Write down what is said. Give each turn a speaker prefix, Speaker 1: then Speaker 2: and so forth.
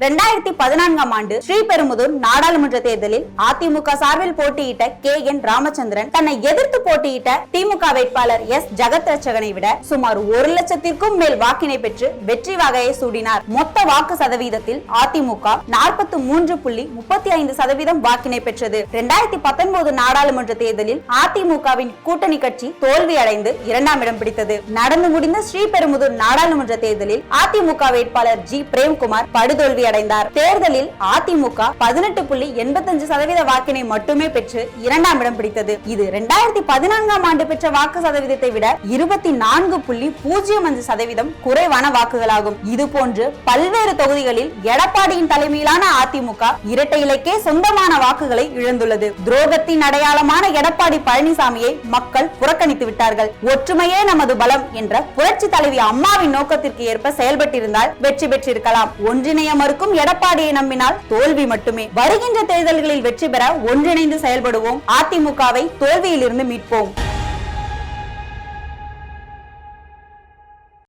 Speaker 1: இரண்டாயிரத்தி பதினான்காம் ஆண்டு ஸ்ரீபெரும்புதூர் நாடாளுமன்ற தேர்தலில் அதிமுக சார்பில் போட்டியிட்ட கே என் ராமச்சந்திரன் தன்னை எதிர்த்து போட்டியிட்ட திமுக வேட்பாளர் எஸ் ஜெகத் ரட்சகனை விட சுமார் ஒரு லட்சத்திற்கும் மேல் வாக்கினை பெற்று வெற்றி வகையை சூடினார். மொத்த வாக்கு சதவீதத்தில் அதிமுக நாற்பத்தி மூன்று புள்ளி முப்பத்தி ஐந்து சதவீதம் வாக்கினை பெற்றது. இரண்டாயிரத்தி பத்தொன்பது நாடாளுமன்ற தேர்தலில் அதிமுகவின் கூட்டணி கட்சி தோல்வி அடைந்து இரண்டாம் இடம் பிடித்தது. நடந்து முடிந்த ஸ்ரீபெரும்புதூர் நாடாளுமன்ற தேர்தலில் அதிமுக வேட்பாளர் ஜி பிரேம்குமார் படுதோல்வி அடைந்தார் தேர்தலில் அதிமுக பதினெட்டு புள்ளி எண்பத்தஞ்சு சதவீத வாக்கினை மட்டுமே பெற்று இரண்டாம் இடம் பிடித்தது. இது இரண்டாயிரத்தி பதினான்காம் ஆண்டு பெற்ற வாக்கு சதவீதத்தை விட இருபத்தி நான்கு புள்ளி பூஜ்ஜியம் அஞ்சு சதவீதம் குறைவான வாக்குகளாகும். இது போன்று பல்வேறு தொகுதிகளில் எடப்பாடியின் தலைமையிலான அதிமுக இரட்டை இலக்கே சொந்தமான வாக்குகளை இழந்துள்ளது. துரோகத்தின் அடையாளமான எடப்பாடி பழனிசாமியை மக்கள் புறக்கணித்து விட்டார்கள். ஒற்றுமையே நமது பலம் என்ற புரட்சி தலைவி அம்மாவின் நோக்கத்திற்கு ஏற்ப செயல்பட்டிருந்தால் வெற்றி பெற்றிருக்கலாம். ஒன்றிணைய மறுக்கும் எடப்பாடியை நம்பினால் தோல்வி மட்டுமே. வருகின்ற தேர்தல்களில் வெற்றி பெற ஒன்றிணைந்து செயல்படுவோம். அதிமுகவை தோல்வியிலிருந்து மீட்போம்.